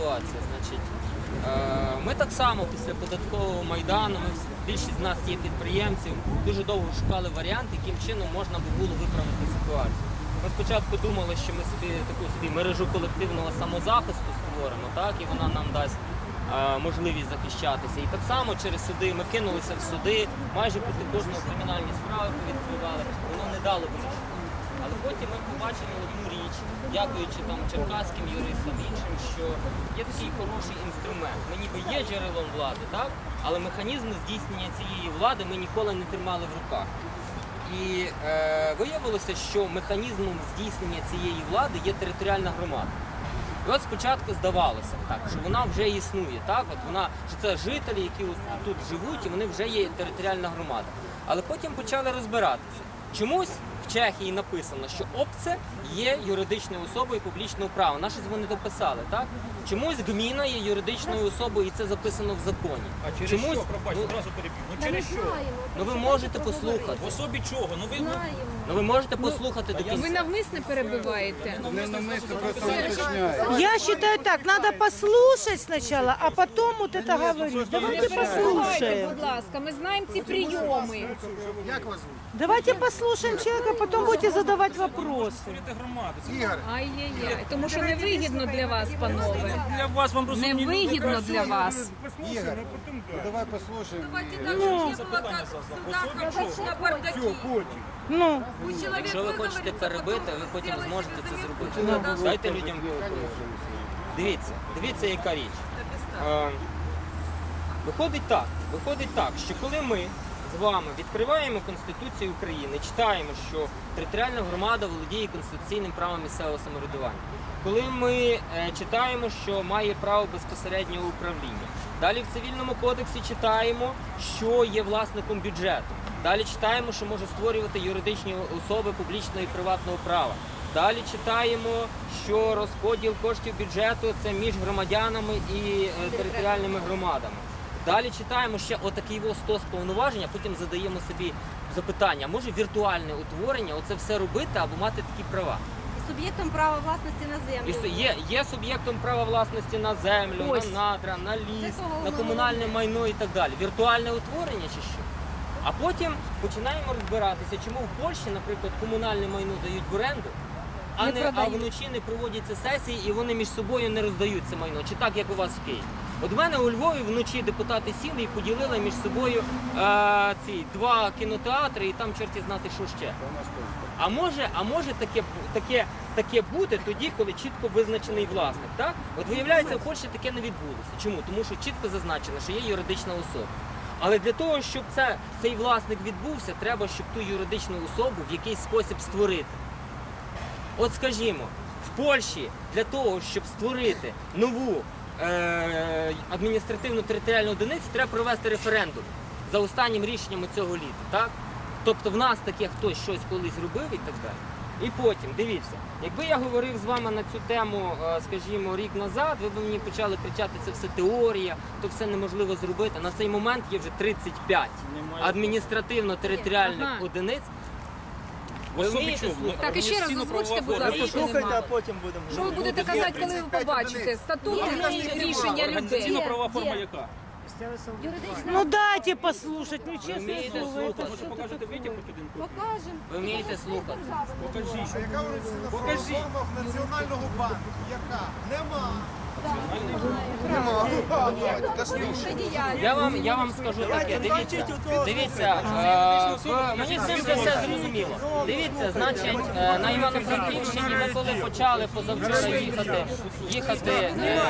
ситуація. Значить, е, ми так само після податкового майдану, ми більшість з нас є підприємців, дуже довго шукали варіант, яким чином можна би було виправити ситуацію. Ми спочатку думали, що ми собі таку собі мережу колективного самозахисту створимо, так, і вона нам дасть е, можливість захищатися. І так само через суди ми кинулися в суди, майже проти кожного кримінальні справи відкривали, воно не дало вирішення. Але потім ми побачили одну річ, дякуючи там черкаським юристам іншим, що є такий хороший інструмент. Ми ніби є джерелом влади, так? але механізми здійснення цієї влади ми ніколи не тримали в руках. І е, виявилося, що механізмом здійснення цієї влади є територіальна громада. І от спочатку здавалося так, що вона вже існує, так? От вона, що це жителі, які тут живуть, і вони вже є територіальна громада. Але потім почали розбиратися. Чомусь в Чехії написано, що ОПЦЕ є юридичною особою публічного права. Наші вони дописали, так? Чомусь гміна є юридичною особою, і це записано в законі. А через Чомусь, що, пробачте, ну, одразу переб'ю. Ну через що? знаємо. ну ви можете послухати. В особі чого? Ну ви ну, Знаємо. Ну ви можете послухати до я- кінця. Ви навмисне перебиваєте. Я считаю так, надо послушать сначала, а потом вот это говорить. Давайте послушаем. будь ласка, ми знаємо ці прийоми. Давайте послушаем человека, потом будете задавать вопросы. створити громаду. Ай-яй-яй. Тому що невигідно для вас, панове. для вас вам розумні люди Невигідно краще. для вас. Игорь, давай послушаем. Ну, Запитання задав. В особі чого? ну, Якщо ви хочете перебити, ви потім зможете це зробити. Дайте людям. Дивіться, дивіться, яка річ. Е, виходить так, виходить так, що коли ми з вами відкриваємо Конституцію України, читаємо, що територіальна громада володіє конституційним правом місцевого самоврядування. Коли ми е, читаємо, що має право безпосереднього управління. Далі в цивільному кодексі читаємо, що є власником бюджету. Далі читаємо, що може створювати юридичні особи публічного і приватного права. Далі читаємо, що розподіл коштів бюджету це між громадянами і е, територіальними громадами. Далі читаємо ще отакий стос повноважень, а потім задаємо собі запитання, може віртуальне утворення оце все робити або мати такі права. Суб'єктом права власності на землю. с- є, є суб'єктом права власності на землю, Ось. на надра, на ліс, на комунальне майно і так далі. Віртуальне утворення чи що? А потім починаємо розбиратися, чому в Польщі, наприклад, комунальне майно дають в оренду, а, Не не, а вночі не проводяться сесії і вони між собою не роздають це майно. Чи так, як у вас в Києві? От в мене у Львові вночі депутати сіли і поділили між собою е, ці два кінотеатри, і там чорті знати, що ще. А може, а може таке, таке, таке бути тоді, коли чітко визначений власник. Так? От виявляється, в Польщі таке не відбулося. Чому? Тому що чітко зазначено, що є юридична особа. Але для того, щоб це, цей власник відбувся, треба, щоб ту юридичну особу в якийсь спосіб створити. От скажімо, в Польщі для того, щоб створити нову е- адміністративно-територіальну одиницю, треба провести референдум за останнім рішенням цього літа. Так? Тобто в нас таке хтось щось колись робив і так далі. І потім, дивіться, якби я говорив з вами на цю тему, е, скажімо, рік назад, ви б мені почали кричати, це все теорія, то все неможливо зробити. На цей момент є вже 35 адміністративно-територіальних одиниць. В особі вмієте слухати? Так, і ще раз озвучте, будь ласка, що нема. Що ви будете казати, коли ви побачите? Статути і рішення людей. Організаційно-правова форма яка? Юридична ну дайте послушать, ну слово. слухать? это Може покажете витяг хоч один? покажемо. Ви вмієте слухати? Покажіть. Яка Покажіть. форма в Національного банку? Яка? Нема. Я вам, я вам скажу таке, дивіться, дивіться, е, мені з цим вже все зрозуміло. Дивіться, значить, е, на Івано-Франківщині ми коли почали позавчора їхати, їхати е,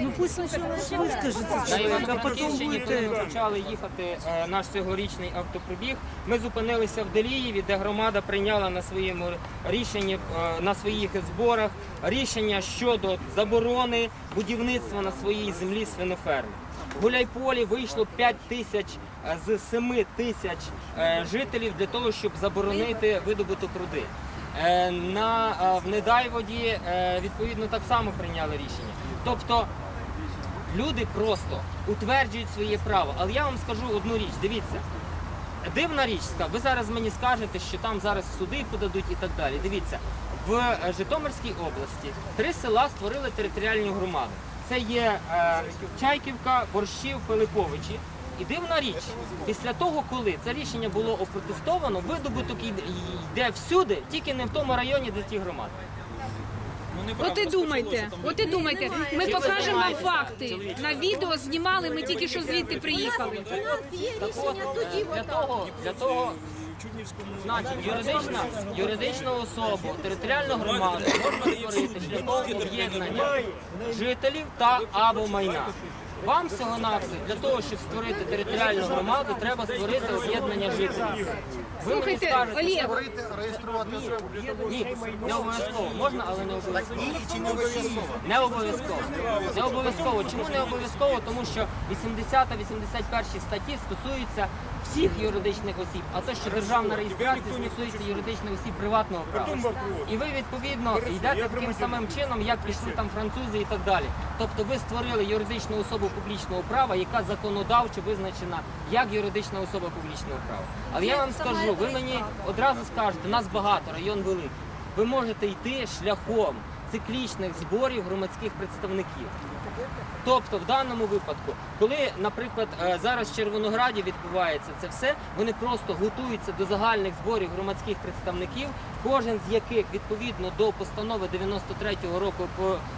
Ну пусть сначала выскажется на а потом Івано-Франківщині, будет коли это. почали їхати е, наш цьогорічний автопробіг, ми зупинилися в Делієві, де громада прийняла на своєму рішенні е, на своїх зборах рішення щодо заборони будівництва на своїй землі свиноферми. В Гуляйполі вийшло 5 тисяч е, з 7 тисяч е, жителів для того, щоб заборонити видобуток руди. Е, На в Недайводі відповідно так само прийняли рішення. Тобто люди просто утверджують своє право. Але я вам скажу одну річ, дивіться. Дивна річ, ви зараз мені скажете, що там зараз суди подадуть і так далі. Дивіться, в Житомирській області три села створили територіальні громади. це є е, Чайківка, Борщів, Пилиповичі. І дивна річ, після того, коли це рішення було опротестовано, видобуток йде всюди, тільки не в тому районі, де ті громади. От і думайте, от і думайте. Ми покажемо вам факти. На відео знімали, ми тільки що звідти приїхали. У нас є рішення судів. для того, для того, значить, юридична, юридичну особу, територіальну громаду можна створити шляхом об'єднання жителів та або майна. Вам всього навсього для того, щоб створити територіальну громаду, треба створити об'єднання жителів. Ви мені Слухайте, скажете, Олег, Реєструвати ні, не обов'язково. Можна, але не обов'язково. Ні, чи не обов'язково? Не обов'язково. Не обов'язково. Чому не обов'язково? Тому що 80 та 81 статті стосуються всіх юридичних осіб, а то, що державна реєстрація стосується юридичних осіб приватного права. І ви відповідно йдете таким самим чином, як пішли там французи і так далі. Тобто ви створили юридичну особу публічного права, яка законодавчо визначена як юридична особа публічного права. Але я вам скажу, ви мені одразу скажете, нас багато, район великий. Ви можете йти шляхом циклічних зборів громадських представників. Тобто, в даному випадку, коли, наприклад, е, зараз в Червонограді відбувається це все, вони просто готуються до загальних зборів громадських представників, кожен з яких відповідно до постанови 93-го року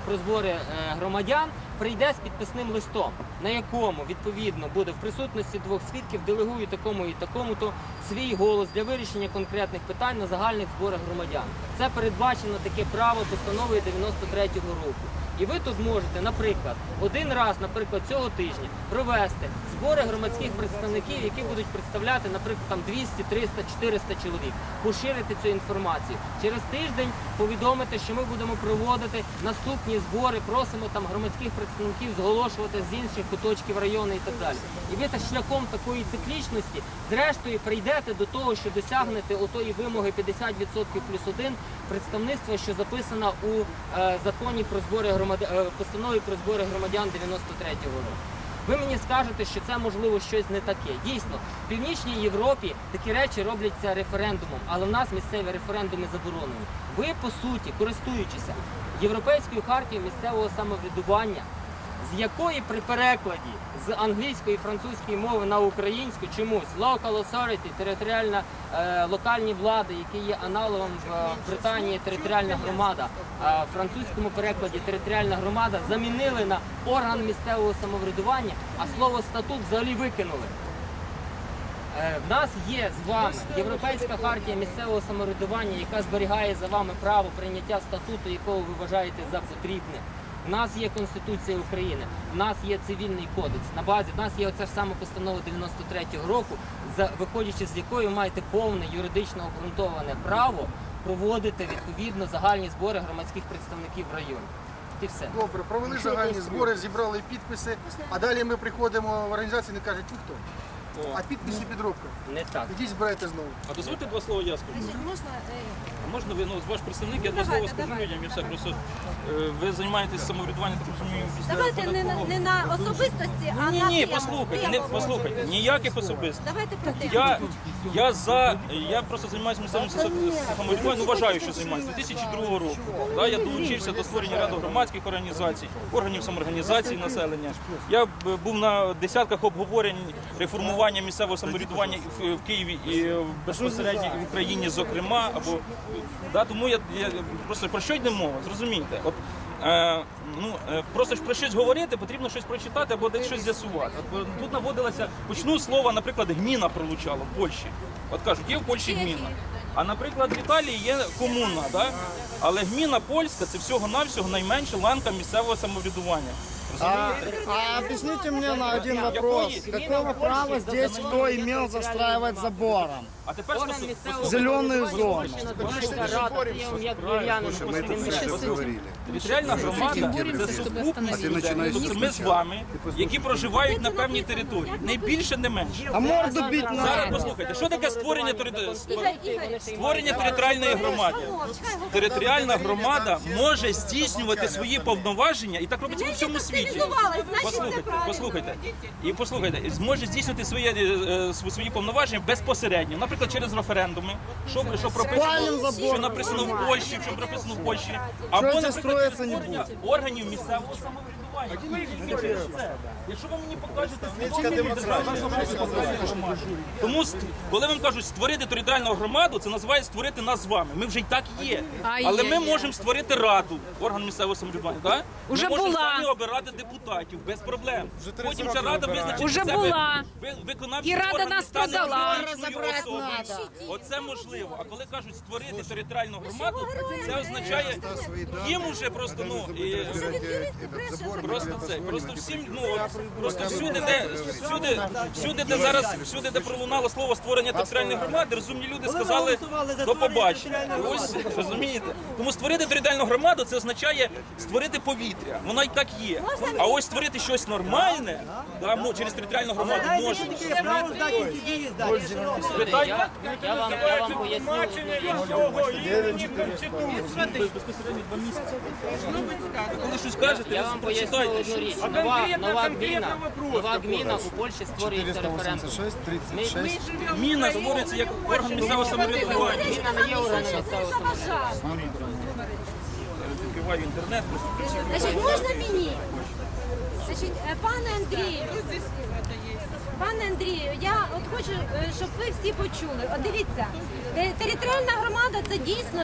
про, збори е, громадян прийде з підписним листом, на якому відповідно буде в присутності двох свідків делегую такому і такому то свій голос для вирішення конкретних питань на загальних зборах громадян. Це передбачено таке право постановою 93-го року. І ви тут можете, наприклад, один раз, наприклад, цього тижня провести збори громадських представників, які будуть представляти, наприклад, там 200, 300, 400 чоловік, поширити цю інформацію. Через тиждень повідомити, що ми будемо проводити наступні збори, просимо там громадських представників зголошувати з інших куточків району і так далі. І ви та шляхом такої циклічності, зрештою, прийдете до того, що досягнете отої вимоги 50% плюс один представництва, що записана у е, законі про збори громадян, постанові про збори громадян 93-го року. Ви мені скажете, що це можливо щось не таке. Дійсно, в північній Європі такі речі робляться референдумом, але в нас місцеві референдуми заборонені. Ви по суті, користуючися європейською хартією місцевого самоврядування, з якої при перекладі з англійської і французької мови на українську чомусь local authority, територіальна е, локальні влади, які є аналогом в е, Британії територіальна громада, а в французькому перекладі територіальна громада замінили на орган місцевого самоврядування, а слово статут взагалі викинули. Е, В нас є з вами Європейська хартія місцевого самоврядування, яка зберігає за вами право прийняття статуту, якого ви вважаєте за потрібне. У нас є Конституція України, у нас є цивільний кодекс. На базі в нас є оця ж сама постанова 93-го року, за виходячи з якої маєте повне юридично обґрунтоване право проводити відповідно загальні збори громадських представників в районі. І все. Добре, провели загальні збори, зібрали підписи, а далі ми приходимо в організацію і не кажуть, ви хто? А підписи підробка. Не так. Ідіть збирайте знову. А дозвольте два слова я скажу. Можна е, А можна ви, ну, ваш представник, я два слова Давайте, скажу давайте. людям і все. Просто е, ви займаєтесь самоврядуванням, так розумію, після давайте не, на- не на особистості, а Ні, на ні, тему. послухайте, не Тему. послухайте, ніяких особистих. Давайте про тему. Я, я за, я просто займаюся місцевим самоврядуванням, ну вважаю, що займаюся 2002 року. Да, я долучився до створення ряду громадських організацій, органів самоорганізації населення. Я б- був на десятках обговорень реформування місцевого самоврядування в, в Києві і в- безпосередньо в Україні, зокрема. Або да, тому я, я просто про що йде мова? Зрозумійте. От Е, ну, е, просто ж про щось говорити, потрібно щось прочитати або десь щось з'ясувати. От, тут наводилося, почну слово, наприклад, гміна пролучало в Польщі. От кажуть, є в Польщі гміна. А наприклад, в Італії є комуна, да? але гміна польська це всього-навсього найменша ланка місцевого самоврядування. А, а объясните мне на один вопрос. Какого права здесь кто имел застраивать забором? А тепер Орган стосу- місцевого Зеленої зони. називається Рада. Це я вам як львів'янин розповім. Територіальна громада це сукупність. Тобто ми з вами, які проживають на певній території, не більше, не менше. А морду бить Зараз надо. послухайте, що таке створення території? Створення територіальної громади. Територіальна громада може здійснювати свої повноваження, і так робиться у всьому світі. Активізувалась, значить, це Послухайте, правильно. послухайте. І послухайте, зможе здійснювати свої, е, свої повноваження безпосередньо, наприклад, через референдуми, що, що прописано, що написано в Польщі, що прописано в Польщі, або це наприклад, строїться не створення органів місцевого самоврядування. це. Якщо ви мені покажете. Тому ст- коли вам кажуть створити територіальну громаду, це називає створити нас з вами. Ми вже й так є. А Але є, ми є. можемо створити раду, орган місцевого самоврядування. Так? Уже ми можемо була. самі обирати депутатів без проблем. Потім ця рада визначить Уже себе була. ви- виконавчий І рада орган нас стане продала. юридичною особою. Оце можливо. А коли кажуть створити територіальну громаду, це означає їм уже просто ну і просто це. Просто всім ну от, просто всюди, де всюди, всюди, де зараз всюди, де пролунало слово створення територіальної громади, розумні люди сказали до побачення. Ось розумієте. Тому створити територіальну громаду це означає створити повітря. Воно і так є. А ось створити щось нормальне, да, мо- через територіальну громаду можна. Питань Я, я вам, я вам поясню. коли щось кажете, Я ви вам поясню прочитайте. одну річ. Нова, нова гміна, нова гміна у Польщі створюється референдум. 36. Міна створюється як орган місцевого самоврядування. Гміна не є органом місцевого самоврядування. Відкриваю інтернет, просто Значить, можна мені? Значить, е, пане Андрію, пане Андрію, я от хочу, е, щоб ви всі почули. От дивіться, територіальна громада це дійсно